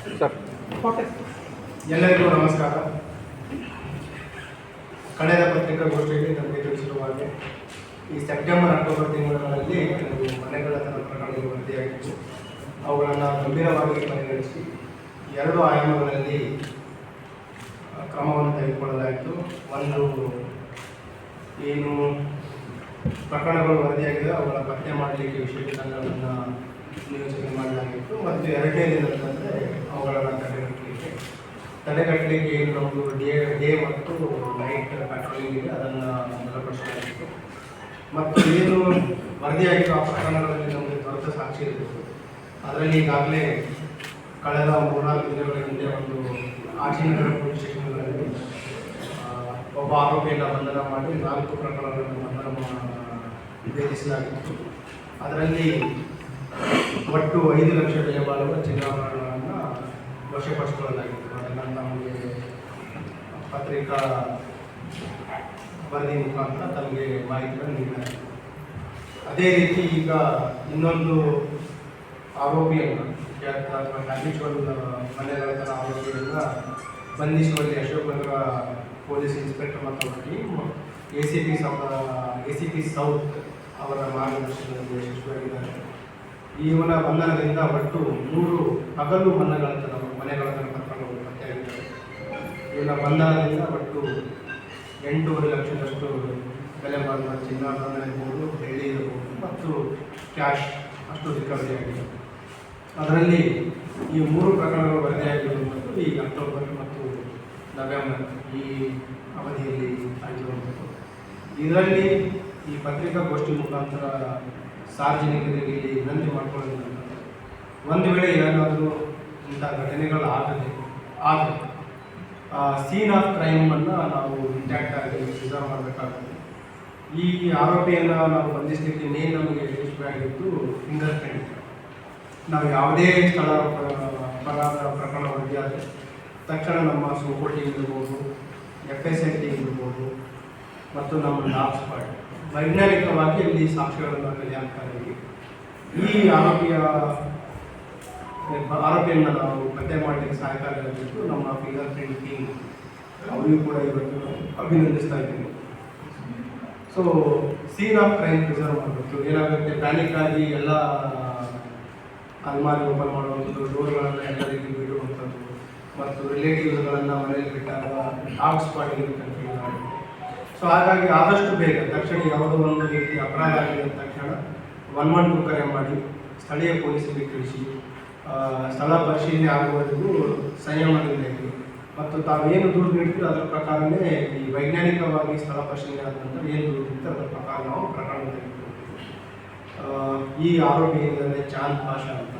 Sir. ಎಲ್ಲರಿಗೂ ನಮಸ್ಕಾರ. ಕಳೆದ ಪತ್ರಿಕಾಗೋಷ್ಠಿಯಲ್ಲಿ ನಮಗೆ ತಿಳಿಸಿರುವ ಹಾಗೆ ಈ ಸೆಪ್ಟೆಂಬರ್ ಅಕ್ಟೋಬರ್ ತಿಂಗಳಲ್ಲಿ ಕೆಲವು ಮನೆಗಳ ತರ ಪ್ರಕರಣಗಳು ವರದಿಯಾಗಿತ್ತು. ಅವುಗಳನ್ನು ಗಂಭೀರವಾಗಿ ಪರಿಗಣಿಸಿ ಎರಡು ಆಯಾಮಗಳಲ್ಲಿ ಕ್ರಮವನ್ನು ತೆಗೆದುಕೊಳ್ಳಲಾಯಿತು. ಒಂದು ಏನು ಪ್ರಕರಣಗಳು ವರದಿಯಾಗಿದೆ ಅವುಗಳ ಪತ್ತೆ ಮಾಡಲಿಕ್ಕೆ ವಿಶೇಷ ತಂಡಗಳನ್ನು ನಿಯೋಜನೆ ಮಾಡಲಾಗಿತ್ತು. ಮತ್ತು ಎರಡನೇ ದಿನದಂದರೆ ಅವುಗಳನ್ನು ತಡೆಗಟ್ಟಲಿಕ್ಕೆ ತಡೆಗಟ್ಟಲಿಕ್ಕೆ ಏನು ಡೇ ಡೇ ಮತ್ತು ನೈಟ್ ಪೆಟ್ರೋಲಿಂಗ್ ಇದೆ, ಅದನ್ನು ಬಲಪಡಿಸಲಾಗಿತ್ತು. ಮತ್ತು ಏನು ವರದಿಯಾಗಿರೋ ಆ ಪ್ರಕರಣಗಳಲ್ಲಿ ನಮಗೆ ದೊರೆತ ಸಾಕ್ಷಿ ಇರಬೇಕು ಅದರಲ್ಲಿ ಈಗಾಗಲೇ ಕಳೆದ ಮೂರ್ನಾಲ್ಕು ದಿನಗಳ ಹಿಂದೆ ಒಂದು ಆಚಿನಗರ ಪೊಲೀಸ್ ಸ್ಟೇಷನ್ಗಳಲ್ಲಿ ಒಬ್ಬ ಆರೋಪಿಯನ್ನು ಬಂಧನ ಮಾಡಿ ನಾಲ್ಕು ಪ್ರಕರಣಗಳನ್ನು ಬಂಧನ ಮಾ- ಅದರಲ್ಲಿ ಒಟ್ಟು ಐದು ಲಕ್ಷ ದೇವಾಲಯದ ಚಿನ್ನಾಭರಣಗಳನ್ನು ವಶಪಡಿಸಿಕೊಳ್ಳಲಾಗಿತ್ತು. ಅದನ್ನು ನಮಗೆ ಪತ್ರಿಕಾ ವರದಿ ಮುಖಾಂತರ ತಮಗೆ ಮಾಹಿತಿಗಳನ್ನು ನೀಡಲಾಗಿದೆ. ಅದೇ ರೀತಿ ಈಗ ಇನ್ನೊಂದು ಆರೋಪಿಯನ್ನು ಅಥವಾ ಹ್ಯಾಬಿಚುವಲ್ ಮನೆಗಳತನ ಆರೋಪಿಯನ್ನು ಬಂಧಿಸುವಲ್ಲಿ ಅಶೋಕ್ ನಗರ ಪೊಲೀಸ್ ಇನ್ಸ್ಪೆಕ್ಟರ್ ಮತ್ತು ಟೀಮ್ ಎ ಸಿ ಪಿ ಸೌ ಎ ಸಿ ಪಿ ಸೌತ್ ಅವರ ಮಾರ್ಗದರ್ಶನದಲ್ಲಿ ಯಶಸ್ವಿಯಾಗಿದ್ದಾರೆ. ಇವನ ಬಂಧನದಿಂದ ಒಟ್ಟು ಮೂರು ಹಗಲು ಮನೆಗಳನ್ನು ಕರ್ಕೊಂಡು ಪ್ರಕರಣಗಳು ಪತ್ತೆಯಾಗಿದ್ದಾರೆ ಇವನ ಬಂಧನದಿಂದ ಒಟ್ಟು ಎಂಟೂವರೆ ಲಕ್ಷದಷ್ಟು ಬೆಲೆ ಬಾಳುವ ಚಿನ್ನಾಭರಣ ಇರ್ಬೋದು, ಬೆಳ್ಳಿ ಇರಬಹುದು ಮತ್ತು ಕ್ಯಾಶ್ ಅಷ್ಟು ರಿಕವರಿ ಆಗಿದೆ. ಅದರಲ್ಲಿ ಈ ಮೂರು ಪ್ರಕರಣಗಳು ವರದಿಯಾಗಿರುವಂಥದ್ದು ಈ ಅಕ್ಟೋಬರ್ ಮತ್ತು ನವೆಂಬರ್ ಈ ಅವಧಿಯಲ್ಲಿ ಆಗಿರುವಂಥದ್ದು. ಇದರಲ್ಲಿ ಈ ಪತ್ರಿಕಾಗೋಷ್ಠಿ ಮುಖಾಂತರ ಸಾರ್ವಜನಿಕರಿಗೆ ಇಲ್ಲಿ ವಿನಂತಿ ಮಾಡ್ಕೊಳ್ಳೋದಂತಂದ್ರೆ ಒಂದು ವೇಳೆ ಏನಾದರೂ ಇಂಥ ಘಟನೆಗಳು ಆಗದೆ ಆದರೆ ಸೀನ್ ಆಫ್ ಕ್ರೈಮನ್ನು ನಾವು ಇಂಟ್ಯಾಕ್ಟ್ ಆಗಿ ಪ್ರಿಸರ್ವ್ ಮಾಡಬೇಕಾಗುತ್ತೆ. ಈ ಆರೋಪಿಯನ್ನು ನಾವು ಬಂಧಿಸಲಿಕ್ಕೆ ಮೇನ್ ನಮಗೆ ಯಶಸ್ವಿಯಾಗಿದ್ದು ಫಿಂಗರ್ ಪ್ರಿಂಟ್ ನಾವು ಯಾವುದೇ ಸ್ಥಳ ಪ್ರ- ಅಪರಾಧ ಪ್ರಕರಣ ವರದಿಯಾದರೆ ತಕ್ಷಣ ನಮ್ಮ ಸೋಪೋಟಿ ಇರ್ಬೋದು ಎಫ್ ಎಸ್ ಎಲ್ ಟೀಮ್ ಇರ್ಬೋದು ಮತ್ತು ನಮ್ಮ ಲಾಬ್ ಸ್ಕ್ವಾಡ್ ವೈಜ್ಞಾನಿಕವಾಗಿ ಇಲ್ಲಿ ಸಾಕ್ಷ್ಯಗಳನ್ನು ಕಲೆ ಇದ್ದೀವಿ ಈ ಆರೋಪಿಯ, ಆರೋಪಿಯನ್ನು ನಾವು ಪತ್ತೆ ಮಾಡಲಿಕ್ಕೆ ಸಹಾಯಕಾರಿಯಾಗಿದ್ದು ನಮ್ಮ ಫಿಂಗರ್ ಪ್ರಿಂಟ್ ಟೀಮ್ ಅವರಿಗೂ ಕೂಡ ಇವತ್ತು ಅಭಿನಂದಿಸ್ತಾ ಇದ್ದೀನಿ. So scene of crime preserve ಮಾಡಬೇಕು ಏನಾಗುತ್ತೆ? ಪ್ಯಾನಿಕ್ ಆಗಿ ಎಲ್ಲ ಅಲ್ಮಾರಿ ಓಪನ್ ಮಾಡುವಂಥದ್ದು ಡೋರ್ಗಳನ್ನು ಎಲ್ಲ ರೀತಿ ಬಿಡುವಂಥದ್ದು. ಮತ್ತು ರಿಲೇಟಿವ್ಸ್ಗಳನ್ನು ಮನೆಯಲ್ಲಿ ಬಿಟ್ಟಾಗ ಡಾಗ್ ಸ್ಪಾಟಿಗೆ ಕನ್ಫ್ಯೂಸ್ ಆಗುತ್ತೆ ಸೊ ಹಾಗಾಗಿ ಆದಷ್ಟು ಬೇಗ, ತಕ್ಷಣ ಯಾವುದೋ ಒಂದು ರೀತಿ ಅಪರಾಧ ಆಗಿದೆ ಅಂದ ತಕ್ಷಣ ಒನ್ ಒನ್ ಟು ಕರೆ ಮಾಡಿ ಸ್ಥಳೀಯ ಪೊಲೀಸರಿಗೆ ತಿಳಿಸಿ ಸ್ಥಳ ಪರಿಶೀಲನೆ ಆಗುವವರೆಗೂ ಸಂಯಮದಿಂದ ಇರಿ ಮತ್ತು ತಾವೇನು ದೂರು ನೀಡ್ತೀವಿ ಅದರ ಪ್ರಕಾರವೇ ಈ ವೈಜ್ಞಾನಿಕವಾಗಿ ಸ್ಥಳ ಪರಿಶೀಲನೆ ಆದ ನಂತರ ಏನು ದೂರು ನೀಡ್ತೀವಿ ಅದರ ಪ್ರಕಾರ ನಾವು ಪ್ರಕರಣ ಈ ಆರೋಪಿ ಏನಂದರೆ ಚಾಂದ್ ಪಾಷಾ ಅಂತ.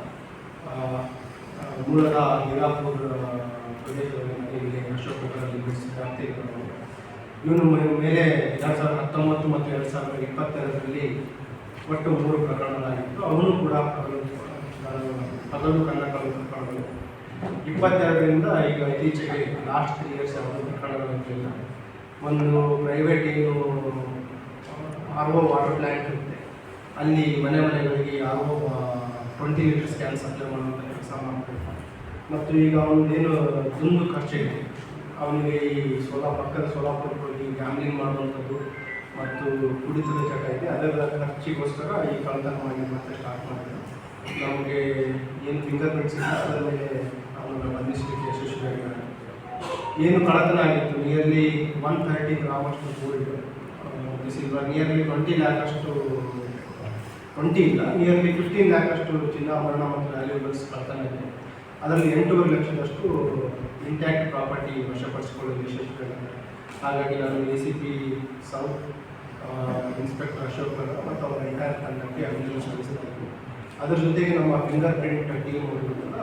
ಮೂಲದ ಹೀರಾಪುರ ಪ್ರದೇಶದಲ್ಲಿ ಇಲ್ಲಿ ಅಶೋಕ್ ಬಿಡಿಸಿದ ಇವನು ಮೇಲೆ ಎರಡು ಸಾವಿರದ ಹತ್ತೊಂಬತ್ತು ಮತ್ತು ಎರಡು ಸಾವಿರದ ಇಪ್ಪತ್ತೆರಡರಲ್ಲಿ ಒಟ್ಟು ಮೂರು ಪ್ರಕರಣಗಳಾಗಿತ್ತು. ಅವನು ಕೂಡ ಹಗಲು ಕನ್ನಡ ಪ್ರಕರಣಗಳು ಇಪ್ಪತ್ತೆರಡರಿಂದ ಈಗ ಇತ್ತೀಚೆಗೆ ಲಾಸ್ಟ್ ತ್ರೀ ಇಯರ್ಸ್ ಯಾವುದು ಪ್ರಕರಣಗಳಿರಲಿಲ್ಲ ಒಂದು ಪ್ರೈವೇಟ್ ಏನು ಆರ್ ಒ ವಾಟರ್ ಪ್ಲ್ಯಾಂಟ್ ಇರುತ್ತೆ. ಅಲ್ಲಿ ಮನೆ ಮನೆಗಳಿಗೆ R O twenty litres can supply ಮಾಡುವಂಥ ಕೆಲಸ ಮಾಡ್ತಾರೆ ಮತ್ತು ಈಗ ಅವನದೇನು ದುಂದು ಖರ್ಚಿದೆ ಅವನಿಗೆ ಈ ಸೋಲಾ ಪಕ್ಕದ ಸೋಲಾಪುರಕ್ಕೆ ಹೋಗಿ ಗ್ಯಾಮ್ಲಿಂಗ್ ಮಾಡುವಂಥದ್ದು ಮತ್ತು ಕುಡಿತದ ಚಟ ಇದೆ, ಅದರ ಖರ್ಚಿಗೋಸ್ಕರ ಈ ಕಳ್ಳತನವಾಗಿ ಮತ್ತೆ ಸ್ಟಾರ್ಟ್ ಮಾಡಿದ್ರು. ನಮಗೆ ಏನು ಫಿಂಗರ್ ಪ್ರಿಂಟ್ಸ್ ಇದೆ ಅದರ ಮೇಲೆ ಅವನನ್ನು ಬಂಧಿಸಲಿಕ್ಕೆ ಯಶಸ್ವಿಯಾಗಿದ್ದಾರೆ ಏನು ಕಳ್ಳತನ ಆಗಿತ್ತು ನಿಯರ್ಲಿ ಒನ್ ಥರ್ಟಿ ಗ್ರಾಮ್ ಅಷ್ಟು ಗೋಲ್ಡ್ ನಿಯರ್ಲಿ ಟ್ವೆಂಟಿ ಲ್ಯಾಕ್ ಅಷ್ಟು ಟ್ವೆಂಟಿ ಇಲ್ಲ ನಿಯರ್ಲಿ ಫಿಫ್ಟೀನ್ ಲ್ಯಾಕ್ ಅಷ್ಟು ಚಿನ್ನಾಭರಣ ಮತ್ತು ವ್ಯಾಲ್ಯೂಬಲ್ಸ್ ಕಳ್ತನ ಇದೆ. ಅದರಲ್ಲಿ ಎಂಟೂವರೆ ಲಕ್ಷದಷ್ಟು ಇಂಟ್ಯಾಕ್ಟ್ ಪ್ರಾಪರ್ಟಿ ವಶಪಡಿಸಿಕೊಳ್ಳಲು ಯಶಸ್ವಿಯಾಗಿದ್ದಾರೆ ಹಾಗಾಗಿ ನಾನು A C P south inspector Ashok ಮತ್ತು ಅವರ ಎಂಟೈರ್ ತಂಡಕ್ಕೆ ಅಭಿನಂದನೆ ಸಲ್ಲಿಸಿದ್ದೇನೆ ಅದರ ಜೊತೆಗೆ ನಮ್ಮ ಫಿಂಗರ್ ಪ್ರಿಂಟ್ ಟೀಮ್ ಅವರಿಗೂ ಕೂಡ